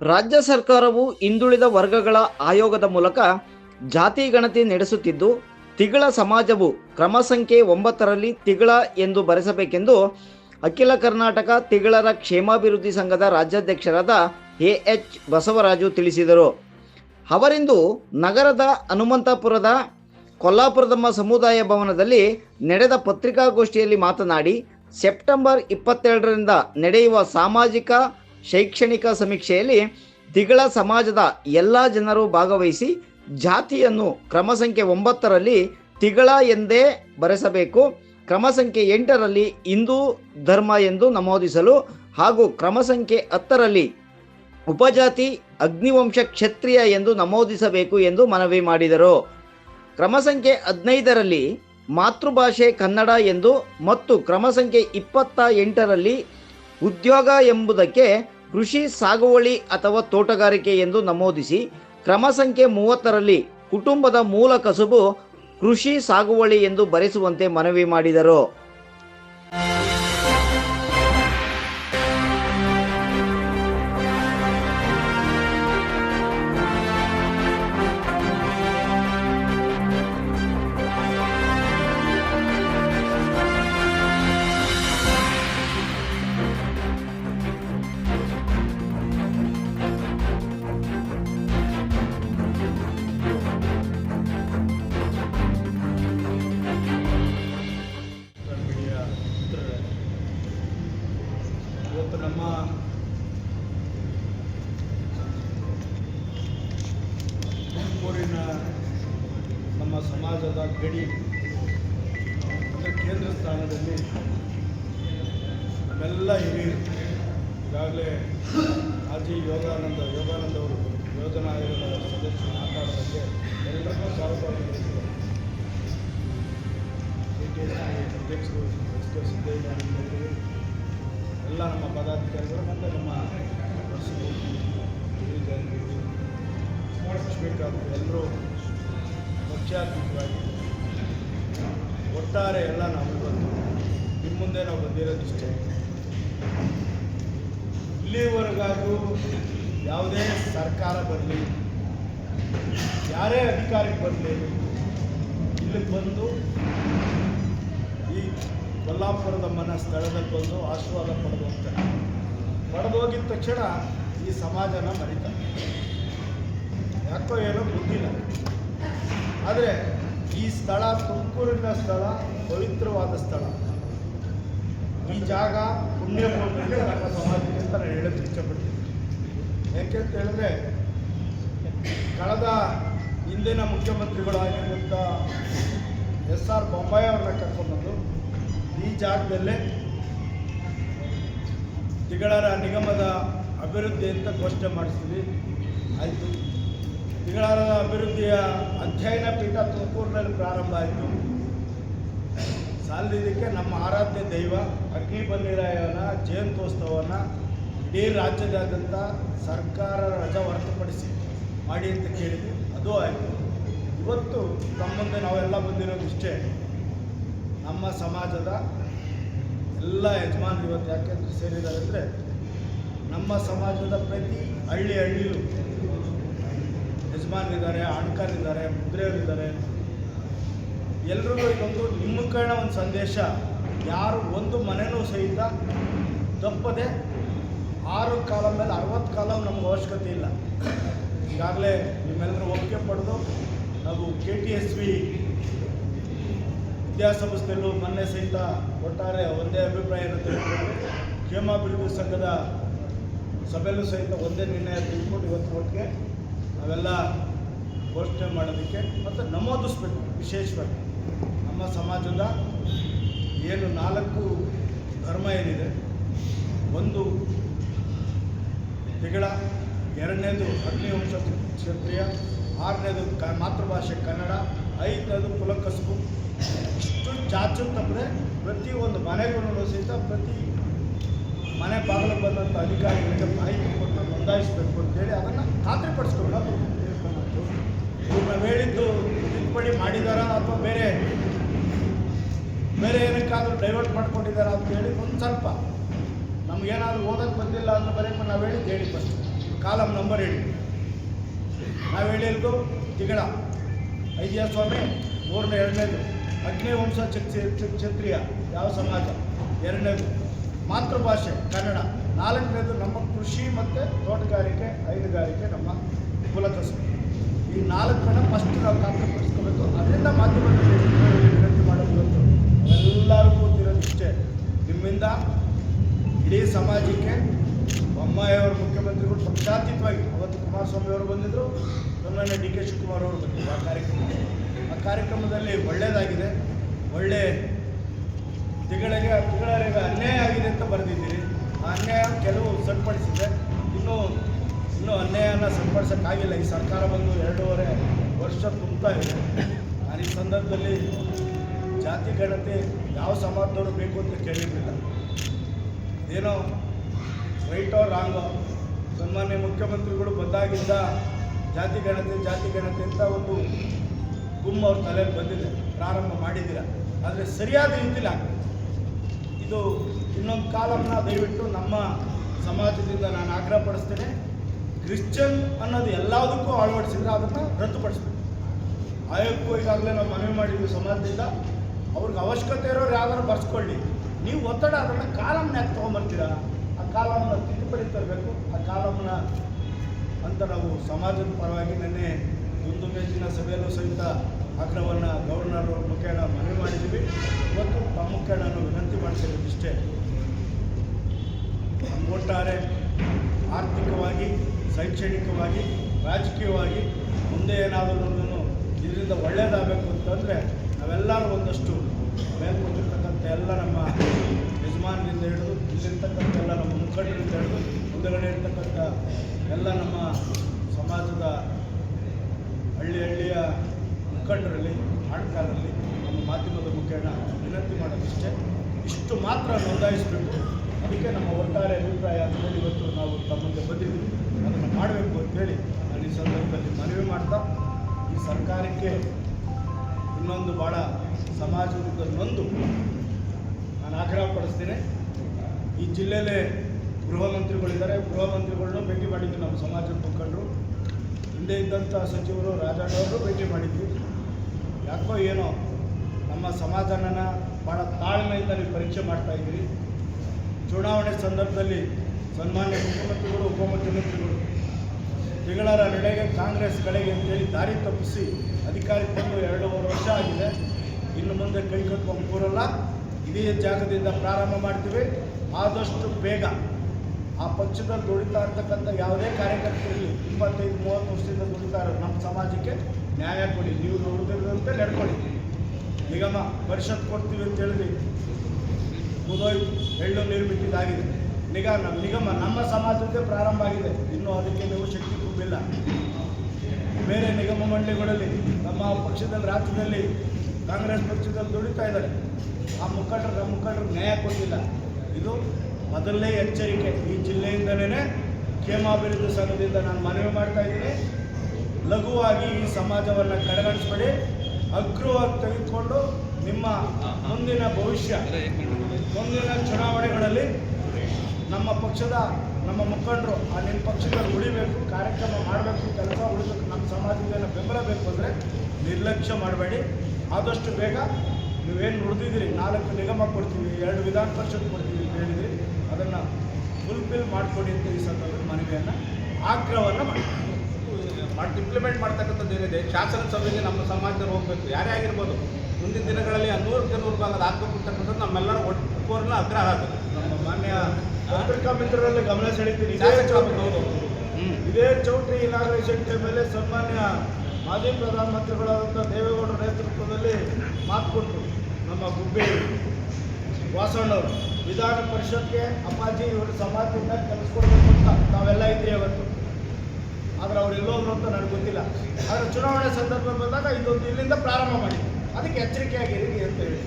ರಾಜ್ಯ ಸರ್ಕಾರವು ಹಿಂದುಳಿದ ವರ್ಗಗಳ ಆಯೋಗದ ಮೂಲಕ ಜಾತಿ ಗಣತಿ ನಡೆಸುತ್ತಿದ್ದು, ತಿಗಳ ಸಮಾಜವು ಕ್ರಮ ಸಂಖ್ಯೆ ಒಂಬತ್ತರಲ್ಲಿ ತಿಗಳ ಎಂದು ಬರೆಸಬೇಕೆಂದು ಅಖಿಲ ಕರ್ನಾಟಕ ತಿಗಳರ ಕ್ಷೇಮಾಭಿವೃದ್ಧಿ ಸಂಘದ ರಾಜ್ಯಾಧ್ಯಕ್ಷರಾದ ಎ ಎಚ್ ಬಸವರಾಜು ತಿಳಿಸಿದರು. ಅವರಿಂದು ನಗರದ ಹನುಮಂತಪುರದ ಕೊಲ್ಲಾಪುರದಮ್ಮ ಸಮುದಾಯ ಭವನದಲ್ಲಿ ನಡೆದ ಪತ್ರಿಕಾಗೋಷ್ಠಿಯಲ್ಲಿ ಮಾತನಾಡಿ, ಸೆಪ್ಟೆಂಬರ್ ಇಪ್ಪತ್ತೆರಡರಿಂದ ನಡೆಯುವ ಸಾಮಾಜಿಕ ಶೈಕ್ಷಣಿಕ ಸಮೀಕ್ಷೆಯಲ್ಲಿ ತಿಗಳ ಸಮಾಜದ ಎಲ್ಲ ಜನರು ಭಾಗವಹಿಸಿ ಜಾತಿಯನ್ನು ಕ್ರಮ ಸಂಖ್ಯೆ ಒಂಬತ್ತರಲ್ಲಿ ತಿಗಳ ಎಂದೇ ಬರೆಸಬೇಕು. ಕ್ರಮ ಸಂಖ್ಯೆ ಎಂಟರಲ್ಲಿ ಹಿಂದೂ ಧರ್ಮ ಎಂದು ನಮೂದಿಸಲು ಹಾಗೂ ಕ್ರಮ ಸಂಖ್ಯೆ ಹತ್ತರಲ್ಲಿ ಉಪಜಾತಿ ಅಗ್ನಿವಂಶ ಕ್ಷತ್ರಿಯ ಎಂದು ನಮೂದಿಸಬೇಕು ಎಂದು ಮನವಿ ಮಾಡಿದರು. ಕ್ರಮ ಸಂಖ್ಯೆ ಹದಿನೈದರಲ್ಲಿ ಮಾತೃಭಾಷೆ ಕನ್ನಡ ಎಂದು ಮತ್ತು ಕ್ರಮ ಸಂಖ್ಯೆ ಇಪ್ಪತ್ತ ಎಂಟರಲ್ಲಿ ಉದ್ಯೋಗ ಎಂಬುದಕ್ಕೆ ಕೃಷಿ ಸಾಗುವಳಿ ಅಥವಾ ತೋಟಗಾರಿಕೆ ಎಂದು ನಮೂದಿಸಿ ಕ್ರಮ ಸಂಖ್ಯೆ ಮೂವತ್ತರಲ್ಲಿ ಕುಟುಂಬದ ಮೂಲ ಕಸುಬು ಕೃಷಿ ಸಾಗುವಳಿ ಎಂದು ಬರೆಸುವಂತೆ ಮನವಿ ಮಾಡಿದರು. ಸಮಾಜದ ಗಡಿ ಕೇಂದ್ರ ಸ್ಥಾನದಲ್ಲಿ ನಮ್ಮೆಲ್ಲ ಹಿರಿಯರು, ಈಗಾಗಲೇ ಅಜಿ ಯೋಗಾನಂದ ಯೋಗಾನಂದ ಅವರು ಯೋಜನಾ ಆಯೋಗದ ಸದಸ್ಯರು ಮಾತಾಡೋದಕ್ಕೆ ಎಲ್ಲರಿಗೂ ಸ್ವಾಗತ ಅಧ್ಯಕ್ಷರು ಎಸ್ ಕೆ ಸಿದ್ದಯ್ಯ ಎಲ್ಲ ನಮ್ಮ ಪದಾಧಿಕಾರಿಗಳು ಮತ್ತು ನಮ್ಮ ಲಕ್ಷ್ಮೀಕಾಂತ್ ಎಲ್ಲರೂ ಪಕ್ಷಾತೀತವಾಗಿ ಒಟ್ಟಾರೆ ಎಲ್ಲ ನಾವು ಇವತ್ತು ನಿಮ್ಮ ಮುಂದೆ ನಾವು ಬಂದಿರೋದಿಷ್ಟೇ ಇಲ್ಲಿವರೆಗಾದರೂ ಯಾವುದೇ ಸರ್ಕಾರ ಬರಲಿ, ಯಾರೇ ಅಧಿಕಾರಿ ಬರಲಿ, ಇಲ್ಲಿಗೆ ಬಂದು ಈ ಕೊಲ್ಲಾಪುರದ ಮನ ಸ್ಥಳದಲ್ಲಿ ಬಂದು ಆಶೀರ್ವಾದ ಪಡೆದು ಹೋಗ್ತಾರೆ. ಪಡೆದು ಹೋಗಿದ ತಕ್ಷಣ ಈ ಸಮಾಜನ ಮರಿತಾರೆ. ಯಾಕೋ ಏನೋ ಗೊತ್ತಿಲ್ಲ. ಆದರೆ ಈ ಸ್ಥಳ ತುಮಕೂರಿನ ಸ್ಥಳ ಪವಿತ್ರವಾದ ಸ್ಥಳ. ಈ ಜಾಗ ಪುಣ್ಯ ನಮ್ಮ ಸಮಾಜಕ್ಕೆ ಅಂತ ನಾನು ಹೇಳಕ್ಕೆ ಇಷ್ಟಪಡ್ತೀನಿ. ಯಾಕೆ ಅಂತ ಹೇಳಿದ್ರೆ, ಕಳೆದ ಹಿಂದಿನ ಮುಖ್ಯಮಂತ್ರಿಗಳಾಗಿರುವಂಥ ಎಸ್ ಆರ್ ಬೊಂಬಾಯಿ ಅವ್ರನ್ನ ಕರ್ಕೊಂಡ್ಬಂದು, ಈ ಜಾಗದಲ್ಲೇ ತಿಗಳರ ನಿಗಮದ ಅಭಿವೃದ್ಧಿ ಅಂತ ಘೋಷಣೆ ಮಾಡಿಸಿದ್ವಿ. ಆಯಿತು. ತಿಗಳರ ಅಭಿವೃದ್ಧಿಯ ಅಧ್ಯಯನ ಪೀಠ ತುಮಕೂರಿನಲ್ಲಿ ಪ್ರಾರಂಭ ಆಯಿತು. ಸಾಲಿದ್ದಕ್ಕೆ ನಮ್ಮ ಆರಾಧ್ಯ ದೈವ ಅಗ್ನಿ ಬನ್ನಿರಾಯನ ಜಯಂತ್ಯೋತ್ಸವವನ್ನು ಇಡೀ ರಾಜ್ಯದಾದ್ಯಂತ ಸರ್ಕಾರ ರಜಾ ಹೊರತುಪಡಿಸಿ ಮಾಡಿ ಅಂತ ಕೇಳಿದ್ವಿ. ಅದು ಆಯಿತು. ಇವತ್ತು ನಮ್ಮಂದೆ ನಾವೆಲ್ಲ ಬಂದಿರೋದು ಇಷ್ಟೇ ನಮ್ಮ ಸಮಾಜದ ಎಲ್ಲ ಯಜಮಾನರು ಇವತ್ತು ಯಾಕೆಂದ್ರೆ ಸೇರಿದ್ದಾರೆ ಅಂದರೆ ನಮ್ಮ ಸಮಾಜದ ಪ್ರತಿ ಹಳ್ಳಿ ಹಳ್ಳಿಲೂ ಇದ್ದಾರೆ ಮುದ್ರೆಯವರು ಮುದ್ರೆಯವರಿದ್ದಾರೆ. ಎಲ್ರಿಗೂ ಇದೊಂದು ನಿಮ್ಮ ಕಡೆ ಒಂದು ಸಂದೇಶ. ಯಾರು ಒಂದು ಮನೆಯೂ ಸಹಿತ ತಪ್ಪದೆ ಆರು ಕಾಲ ಮೇಲೆ ಅರವತ್ತು ಕಾಲ ನಮ್ಗೆ ಅವಶ್ಯಕತೆ ಇಲ್ಲ. ಈಗಾಗಲೇ ನಿಮ್ಮೆಲ್ಲರೂ ಒಪ್ಪಿಗೆ ಪಡೆದು ನಾವು ಕೆ ಟಿ ಎಸ್ ವಿ ವಿದ್ಯಾಸಂಸ್ಥೆಯಲ್ಲೂ ಮೊನ್ನೆ ಸಹಿತ ಒಟ್ಟಾರೆ ಒಂದೇ ಅಭಿಪ್ರಾಯ ಇರುತ್ತೆ. ಕ್ಷೇಮಾಭಿವೃದ್ಧಿ ಸಂಘದ ಸಭೆಯಲ್ಲೂ ಸಹಿತ ಒಂದೇ ನಿರ್ಣಯ ತೆಗೆದುಕೊಂಡು ಇವತ್ತು ಒಟ್ಟಿಗೆ ನಾವೆಲ್ಲ ಘೋಷಣೆ ಮಾಡೋದಕ್ಕೆ ಮತ್ತು ನಮೂದಿಸ್ಬೇಕು, ವಿಶೇಷವಾಗಿ. ನಮ್ಮ ಸಮಾಜದ ಏನು ನಾಲ್ಕು ಧರ್ಮ ಏನಿದೆ, ಒಂದು ತಿಗಳ ಎರಡನೇದು ಅಗ್ನಿವಂಶ ಕ್ಷತ್ರಿಯ, ಆರನೇದು ಕ, ಮಾತೃಭಾಷೆ ಕನ್ನಡ, ಐದನೇದು ಕುಲಕಸುಬು. ಇಷ್ಟು ಚಾಚು ತಪ್ಪದೆ ಪ್ರತಿ ಒಂದು ಮನೆಗೂ ಸಹಿತ ಪ್ರತಿ ಮನೆ ಬಾಗಿಲು ಬಂದಂಥ ಅಧಿಕಾರಿಗಳಿಗೆ ಮಾಹಿತಿ ಕೊಟ್ಟು ನೋಂದಾಯಿಸಬೇಕು ಅಂತೇಳಿ ಅದನ್ನು ಖಾತ್ರಿಪಡಿಸ್ಕೊಂಡು ಇವ್ರು ನಾವು ಹೇಳಿದ್ದು ತಿದ್ದುಪಡಿ ಮಾಡಿದಾರಾ ಅಥವಾ ಬೇರೆ ಬೇರೆ ಏನಕ್ಕಾದರೂ ಡೈವರ್ಟ್ ಮಾಡ್ಕೊಂಡಿದ್ದಾರಾ ಅಂತ ಹೇಳಿ ಒಂದು ಸ್ವಲ್ಪ. ನಮಗೇನಾದ್ರೂ ಓದೋಕ್ಕೆ ಬಂದಿಲ್ಲ ಅಂದ್ರೆ ಬರೀ ನಾವು ಹೇಳಿದ್ದು ಹೇಳಿ ಫಸ್ಟ್ ಕಾಲಮ್ ನಂಬರ್ ಹೇಳಿ. ನಾವು ಹೇಳಿದ್ದು ತಿಗಳ. ಐದಿಯ ಸ್ವಾಮಿ, ಮೂರನೇ ಎರಡನೇದು. ಅಗ್ನಿ ವಂಶ ಕ್ಷ- ಕ್ಷತ್ರಿಯ, ಯಾವ ಸಮಾಜ? ಎರಡನೇದು. ಮಾತೃಭಾಷೆ ಕನ್ನಡ. ನಾಲ್ಕನೇದು ನಮ್ಮ ಕೃಷಿ ಮತ್ತು ತೋಟಗಾರಿಕೆ, ಹೈನುಗಾರಿಕೆ ನಮ್ಮ ಕುಲಕಸಬು ಈ ನಾಲ್ಕನ್ನ ಫಸ್ಟ್ ನಾವು ಖಾತ್ರಿಪಡಿಸ್ಕೋಬೇಕು ಅದರಿಂದ ಮಾಧ್ಯಮದಲ್ಲಿ ವಿನಂತಿ ಮಾಡೋದು ಇವತ್ತು. ಎಲ್ಲರಿಗೂ ಗೊತ್ತಿರೋದು ಇಷ್ಟೇ. ನಿಮ್ಮಿಂದ ಇಡೀ ಸಮಾಜಕ್ಕೆ ಬೊಮ್ಮಾಯಿಯವರು ಮುಖ್ಯಮಂತ್ರಿಗಳು ಪಕ್ಷಾತೀತವಾಗಿ, ಅವತ್ತು ಕುಮಾರಸ್ವಾಮಿ ಅವರು ಬಂದಿದ್ದರು ನನ್ನ ಡಿ ಕೆ ಶಿವಕುಮಾರ್ ಅವರು ಬಂದಿದ್ದರು ಆ ಕಾರ್ಯಕ್ರಮಕ್ಕೆ. ಆ ಕಾರ್ಯಕ್ರಮದಲ್ಲಿ ಒಳ್ಳೆಯದಾಗಿದೆ ಒಳ್ಳೆ ತಿಗಳಿಗೆ ತಿಂಗಳಿಗೆ ಅನ್ಯಾಯ ಆಗಿದೆ ಅಂತ ಬರೆದಿದ್ದೀರಿ. ಆ ಅನ್ಯಾಯ ಕೆಲವು ಸರಿಪಡಿಸಿದೆ. ಇನ್ನೂ ಇನ್ನೂ ಅನ್ಯಾಯನ ಸರಿಪಡಿಸೋಕ್ಕಾಗಿಲ್ಲ. ಈ ಸರ್ಕಾರ ಬಂದು ಎರಡೂವರೆ ವರ್ಷ ತುಂಬ್ತಾ ಇದೆ. ಆ ಈ ಸಂದರ್ಭದಲ್ಲಿ ಜಾತಿ ಗಣತಿ ಯಾವ ಸಮಾಜದವರು ಬೇಕು ಅಂತ ಕೇಳಿರಲಿಲ್ಲ. ಏನೋ ರೈಟೋ ರಾಂಗೋ? ಸನ್ಮಾನ್ಯ ಮುಖ್ಯಮಂತ್ರಿಗಳು ಬಂದಾಗಿದ್ದ ಜಾತಿ ಗಣತಿ ಜಾತಿ ಗಣತಿ ಅಂತ ಒಂದು ಗುಮ್ಮ ಅವ್ರ ತಲೆಯಲ್ಲಿ ಬಂದಿದೆ. ಪ್ರಾರಂಭ ಮಾಡಿದ್ದೀರ. ಆದರೆ ಸರಿಯಾದ ರೀತಿಯಲ್ಲಿ ಆಗ್ಬೇಕು ಇದು ಇನ್ನೊಂದು ಕಾಲಮ್ನ ದಯವಿಟ್ಟು ನಮ್ಮ ಸಮಾಜದಿಂದ ನಾನು ಆಗ್ರಹಪಡಿಸ್ತೇನೆ ಕ್ರಿಶ್ಚಿಯನ್ ಅನ್ನೋದು ಎಲ್ಲದಕ್ಕೂ ಅಳವಡಿಸಿದ್ರೆ ಅದನ್ನು ರದ್ದುಪಡಿಸ್ಬೇಕು. ಆಯೋಗಕ್ಕೂ ಈಗಾಗಲೇ ನಾವು ಮನವಿ ಮಾಡಿದ್ವಿ ಸಮಾಜದಿಂದ. ಅವ್ರಿಗೆ ಅವಶ್ಯಕತೆ ಇರೋರು ಯಾವ್ದಾರು ಬರ್ಸ್ಕೊಳ್ಳಿ. ನೀವು ಒತ್ತಡ ಅದನ್ನು ಕಾಲಮ್ನ ಯಾಕೆ ತೊಗೊಂಬರ್ತೀರಾ? ಆ ಕಾಲಮ್ನ ತಿದ್ದುಪಡಿ ತರಬೇಕು. ಆ ಕಾಲಮ್ನ ಅಂತ ನಾವು ಸಮಾಜದ ಪರವಾಗಿ ನಿನ್ನೆ ಒಂದು ಮೇಜಿನ ಸಭೆಯಲ್ಲೂ ಸಹಿತ ಆಗ್ರಹವನ್ನು ಗವರ್ನರ್ ಅವ್ರ ಮುಖೇಣ ಮನವಿ ಮಾಡಿದ್ದೀವಿ. ಇವತ್ತು ಮುಖೇಣ ನಾನು ವಿನಂತಿ ಇಷ್ಟೇ. ಒಟ್ಟಾರೆ ಆರ್ಥಿಕವಾಗಿ, ಶೈಕ್ಷಣಿಕವಾಗಿ, ರಾಜಕೀಯವಾಗಿ ಮುಂದೆ ಏನಾದರೂ ಇದರಿಂದ ಒಳ್ಳೆಯದಾಗಬೇಕು ಅಂತಂದರೆ ನಾವೆಲ್ಲರೂ ಒಂದಷ್ಟು ಮೇಲ್ಕೊಂಡಿರ್ತಕ್ಕಂಥ ಎಲ್ಲ ನಮ್ಮ ಯಜಮಾನರಿಂದ ಹಿಡಿದು ಇಲ್ಲಿರ್ತಕ್ಕಂಥ ಎಲ್ಲ ನಮ್ಮ ಮುಖಂಡರಿಂದ ಹಿಡಿದು ಮುಂದಗಡೆ ಇರ್ತಕ್ಕಂಥ ಎಲ್ಲ ನಮ್ಮ ಸಮಾಜದ ಹಳ್ಳಿ ಹಳ್ಳಿಯ ಮುಖಂಡರಲ್ಲಿ ಆಡ್ಕಾರರಲ್ಲಿ ನಮ್ಮ ಮಾಧ್ಯಮದ ಮುಖೇನ ವಿನಂತಿ ಮಾಡೋದಿಷ್ಟೇ. ಇಷ್ಟು ಮಾತ್ರ ನೋಂದಾಯಿಸಬೇಕು ಅದಕ್ಕೆ ನಮ್ಮ ಒಟ್ಟಾರೆ ಅಭಿಪ್ರಾಯ ಅಂತೇಳಿ ಇವತ್ತು ನಾವು ತಮ್ಮಲ್ಲಿ ಬಂದಿದ್ದೀವಿ. ಅದನ್ನು ಮಾಡಬೇಕು ಅಂತೇಳಿ ನಾನು ಈ ಸಂದರ್ಭದಲ್ಲಿ ಮನವಿ ಮಾಡ್ತಾ, ಈ ಸರ್ಕಾರಕ್ಕೆ ಇನ್ನೊಂದು ಭಾಳ ಸಮಾಜದಿಂದ ನೊಂದು ನಾನು ಆಗ್ರಹ ಪಡಿಸ್ತೇನೆ. ಈ ಜಿಲ್ಲೆಯಲ್ಲೇ ಗೃಹ ಮಂತ್ರಿಗಳಿದ್ದಾರೆ. ಗೃಹ ಮಂತ್ರಿಗಳನ್ನೂ ಭೇಟಿ ಮಾಡಿದ್ವಿ ನಮ್ಮ ಸಮಾಜದ ಮುಖಂಡರು. ಹಿಂದೆ ಇದ್ದಂಥ ಸಚಿವರು ರಾಜಣ್ಣವರು ಭೇಟಿ ಮಾಡಿದ್ವಿ. ಯಾಕೋ ಏನೋ ನಮ್ಮ ಸಮಾಧಾನನ ಭಾಳ ತಾಳ್ಮೆಯಿಂದ ನೀವು ಪರೀಕ್ಷೆ ಮಾಡ್ತಾ ಇದ್ದೀರಿ. ಚುನಾವಣೆ ಸಂದರ್ಭದಲ್ಲಿ ಸನ್ಮಾನ್ಯ ಮುಖ್ಯಮಂತ್ರಿಗಳು, ಉಪಮುಖ್ಯಮಂತ್ರಿಗಳು, ತಿಂಗಳರ ನಡೆಗೆ ಕಾಂಗ್ರೆಸ್ ಕಡೆಗೆ ಅಂತೇಳಿ ದಾರಿ ತಪ್ಪಿಸಿ ಅಧಿಕಾರಿ ಬಂದು ಎರಡೂವರೆ ವರ್ಷ ಆಗಿದೆ. ಇನ್ನು ಮುಂದೆ ಕೈ ಕಟ್ಕೊಂಡು ಕೂರಲ್ಲ. ಇದೇ ಜಾಗದಿಂದ ಪ್ರಾರಂಭ ಮಾಡ್ತೀವಿ. ಆದಷ್ಟು ಬೇಗ ಆ ಪಕ್ಷದಲ್ಲಿ ದುಡಿತಾ ಇರ್ತಕ್ಕಂಥ ಯಾವುದೇ ಕಾರ್ಯಕರ್ತರಿರಲಿ ಇಪ್ಪತ್ತೈದು, ಮೂವತ್ತು ವರ್ಷದಿಂದ ದುಡಿತಾ ಇರೋದು ನಮ್ಮ ಸಮಾಜಕ್ಕೆ ನ್ಯಾಯ ಕೊಡಿ. ನೀವು ದುಡಿದಿರೋದಂತೆ ನಡ್ಕೊಳ್ಳಿ. ನಿಗಮ, ಪರಿಷತ್ ಕೊಡ್ತೀವಿ ಅಂತ ಹೇಳಿದ್ವಿ ಮುದೋಯ್ತು ಎಳ್ಳು ನೀರು ಬಿಟ್ಟಿದ್ದಾಗಿದೆ. ನಿಗಮ ನಮ್ಮ ಸಮಾಜದ್ದೇ ಪ್ರಾರಂಭ ಆಗಿದೆ. ಇನ್ನೂ ಅದಕ್ಕೆ ನೀವು ಶಕ್ತಿ ತುಂಬಿಲ್ಲ. ಬೇರೆ ನಿಗಮ ಮಂಡಳಿಗಳಲ್ಲಿ ನಮ್ಮ ಪಕ್ಷದಲ್ಲಿ, ರಾಜ್ಯದಲ್ಲಿ ಕಾಂಗ್ರೆಸ್ ಪಕ್ಷದಲ್ಲಿ ದುಡಿತಾ ಇದ್ದಾರೆ. ಆ ಮುಖಂಡರು, ನಮ್ಮ ಮುಖಂಡರು ನ್ಯಾಯ ಕೊಟ್ಟಿಲ್ಲ. ಇದು ಮೊದಲನೇ ಎಚ್ಚರಿಕೆ ಈ ಜಿಲ್ಲೆಯಿಂದಲೇ ಕ್ಷೇಮಾಭಿವೃದ್ಧಿ ಸಂಘದಿಂದ ನಾನು ಮನವಿ ಮಾಡ್ತಾ ಇದ್ದೀನಿ. ಲಘುವಾಗಿ ಈ ಸಮಾಜವನ್ನು ಕಡೆಗಣಿಸ್ಬೇಡಿ. ಅಗ್ರವಾಗಿ ತೆಗೆದುಕೊಂಡು ನಿಮ್ಮ ಮುಂದಿನ ಭವಿಷ್ಯ, ಮುಂದಿನ ಚುನಾವಣೆಗಳಲ್ಲಿ ನಮ್ಮ ಪಕ್ಷದ, ನಮ್ಮ ಮುಖಂಡರು, ಆ ನಿಮ್ಮ ಪಕ್ಷದಲ್ಲಿ ಉಳಿಬೇಕು, ಕಾರ್ಯಕ್ರಮ ಮಾಡಬೇಕು, ಕೆಲಸ ಉಳಿಬೇಕು, ನಮ್ಮ ಸಮಾಜದಿಂದ ಬೆಂಬಲ ಬೇಕು ಅಂದರೆ ನಿರ್ಲಕ್ಷ್ಯ ಮಾಡಬೇಡಿ. ಆದಷ್ಟು ಬೇಗ ನೀವೇನು ಉಳಿದಿದ್ದೀರಿ ನಾಲ್ಕು ನಿಗಮ ಕೊಡ್ತೀವಿ, ಎರಡು ವಿಧಾನ ಪರಿಷತ್ ಕೊಡ್ತೀವಿ ಅದನ್ನು ಫುಲ್ಫಿಲ್ ಮಾಡಿಕೊಡಿ ಅಂತ ಈ ಸಂದರ್ಭದಲ್ಲಿ ಮನವಿಯನ್ನು ಆಗ್ರಹವನ್ನು ಮಾಡಿ ಮಾಡಿ ಇಂಪ್ಲಿಮೆಂಟ್ ಮಾಡ್ತಕ್ಕಂಥದ್ದು ಏನಿದೆ? ಶಾಸನ ಸಭೆಗೆ ನಮ್ಮ ಸಮಾಜದಲ್ಲಿ ಹೋಗಬೇಕು. ಯಾರೇ ಆಗಿರ್ಬೋದು. ಮುಂದಿನ ದಿನಗಳಲ್ಲಿ ನೂರಕ್ಕೆ ನೂರು ಭಾಗದ ಆಗ್ಬೇಕು ಅಂತಕ್ಕಂಥದ್ದು ನಮ್ಮೆಲ್ಲರ ಒಟ್ಟುಕೋರನ್ನ ಆಗ್ರಹ ಆಗುತ್ತೆ ನಮ್ಮ ಮಾನ್ಯ ಪತ್ರಿಕಾ ಮಿತ್ರರಲ್ಲಿ ಗಮನ ಸೆಳಿತೀನಿ. ಇದೇ ಚೌಟ್ರಿ. ಹೌದು. ಇದೇ ಚೌಟ್ರಿ ಇನಾಗ್ರೇಷನ್ ಮೇಲೆ ಸನ್ಮಾನ್ಯ ಮಾಜಿ ಪ್ರಧಾನಮಂತ್ರಿಗಳಾದಂಥ ದೇವೇಗೌಡರ ನೇತೃತ್ವದಲ್ಲಿ ಮಾತು ಕೊಟ್ಟರು ನಮ್ಮ ಗುಬ್ಬಿ ವಾಸಣ್ಣವರು, ವಿಧಾನ ಪರಿಷತ್ಗೆ ಅಪ್ಪಾಜಿ ಇವರು ಸಮಾಜದಿಂದ ಕಲಿಸ್ಕೊಡ್ಬೇಕು ಕೊಡಬೇಕು ಅಂತ ನಾವೆಲ್ಲ ಇದ್ರಿ ಅವತ್ತು. ಆದರೆ ಅವ್ರು ಎಲ್ಲೋದ್ರು ಅಂತ ನನಗೆ ಗೊತ್ತಿಲ್ಲ. ಆದರೆ ಚುನಾವಣೆ ಸಂದರ್ಭ ಬಂದಾಗ ಇದೊಂದು ಇಲ್ಲಿಂದ ಪ್ರಾರಂಭ ಮಾಡಿ ಅದಕ್ಕೆ ಎಚ್ಚರಿಕೆಯಾಗಿರಿ ಅಂತ ಹೇಳಿ